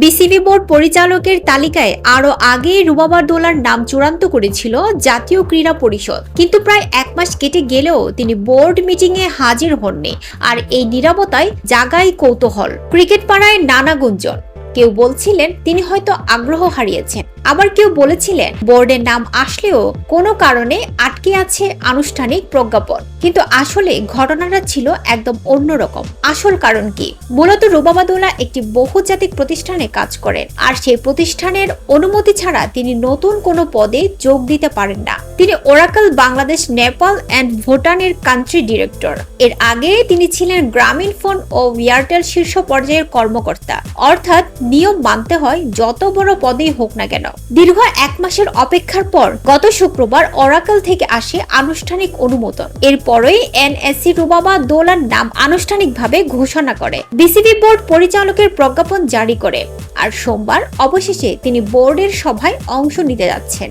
BCB board পরিচালকের তালিকায় আরও আগে রুবাবার দোলার নাম চূড়ান্ত করেছিল জাতীয় ক্রীড়া পরিষদ। কিন্তু প্রায় এক মাস কেটে গেলেও তিনি বোর্ড মিটিংয়ে হাজির হননি। আর এই নিরাপত্তায় জাগাই কৌতূহল। ক্রিকেট পাড়ায় নানা গুঞ্জন। কেউ বলছিলেন তিনি হয়তো আগ্রহ হারিয়েছেন। আবার কেউ বলেছিলেন বোর্ডের নাম আসলেও কোনো কারণে আটকে আছে আনুষ্ঠানিক প্রজ্ঞাপন। কিন্তু আসলে ঘটনাটা ছিল একদম অন্যরকম আসল কারণ কি? মূলত রুবাবাদুল্লাহ একটি বহুজাতিক প্রতিষ্ঠানে কাজ করেন। আর সেই প্রতিষ্ঠানের অনুমতি ছাড়া তিনি নতুন কোনো পদে যোগ দিতে পারেন না। তিনি ওরাকল বাংলাদেশ নেপাল অ্যান্ড ভুটানের কান্ট্রি ডিরেক্টর এর আগে তিনি ছিলেন গ্রামীণ ফোন ও এয়ারটেল শীর্ষ পর্যায়ের কর্মকর্তা। অর্থাৎ নিয়ম মানতে হয়, যত বড় পদেই হোক না কেন। দীর্ঘ এক মাসের অপেক্ষার পর গত শুক্রবার অরাকল থেকে আসে আনুষ্ঠানিক অনুমোদন। এরপরই এনএসসি রুবাবা দোলার নাম আনুষ্ঠানিকভাবে ঘোষণা করে। বিসিবি বোর্ড পরিচালকের প্রজ্ঞাপন জারি করে। আর সোমবার অবশেষে তিনি বোর্ডের সভায় অংশ নিতে যাচ্ছেন।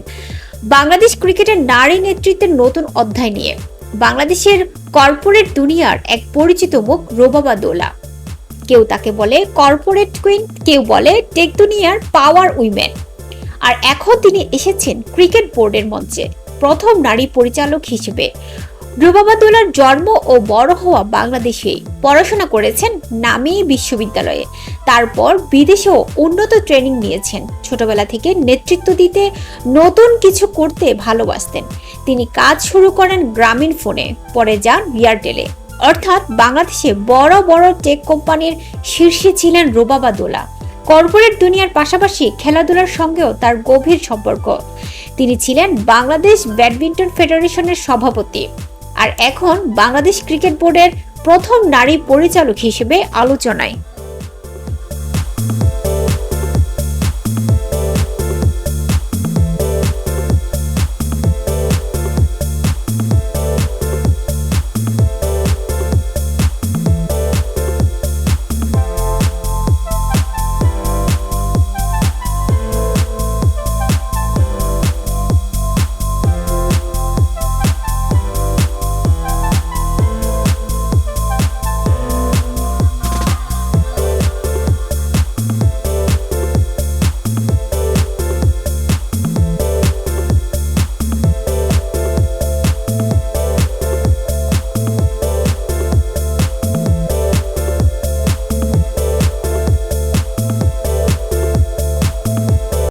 বাংলাদেশ ক্রিকেটের নারী নেতৃত্বের নতুন অধ্যায় নিয়ে। বাংলাদেশের কর্পোরেট দুনিয়ার এক পরিচিত মুখ রোবাবা দোলা। কেউ তাকে বলে কর্পোরেট কুইন, কেউ বলে টেক দুনিয়ার পাওয়ার উইমেন। আর এখন তিনি এসেছেন ক্রিকেট বোর্ডের মঞ্চে, প্রথম নারী পরিচালক হিসেবে। রুবাবাদুল্লার জন্ম ও বড় হওয়া বাংলাদেশেই পড়াশোনা করেছেন নামী বিশ্ববিদ্যালয়ে। তারপর বিদেশেও উন্নত ট্রেনিং নিয়েছেন। ছোটবেলা থেকে নেতৃত্ব দিতে নতুন কিছু করতে ভালোবাসতেন। তিনি কাজ শুরু করেন গ্রামীণ ফোনে, পরে যান এয়ারটেলে। অর্থাৎ বাংলাদেশে বড় বড় টেক কোম্পানির শীর্ষে ছিলেন রুবাবাদুল্লাহ কর্পোরেট দুনিয়ার পাশাপাশি খেলাধুলার সঙ্গেও তার গভীর সম্পর্ক। তিনি ছিলেন বাংলাদেশ ব্যাডমিন্টন ফেডারেশনের সভাপতি। আর এখন বাংলাদেশ ক্রিকেট বোর্ডের প্রথম নারী পরিচালক হিসেবে আলোচনায়।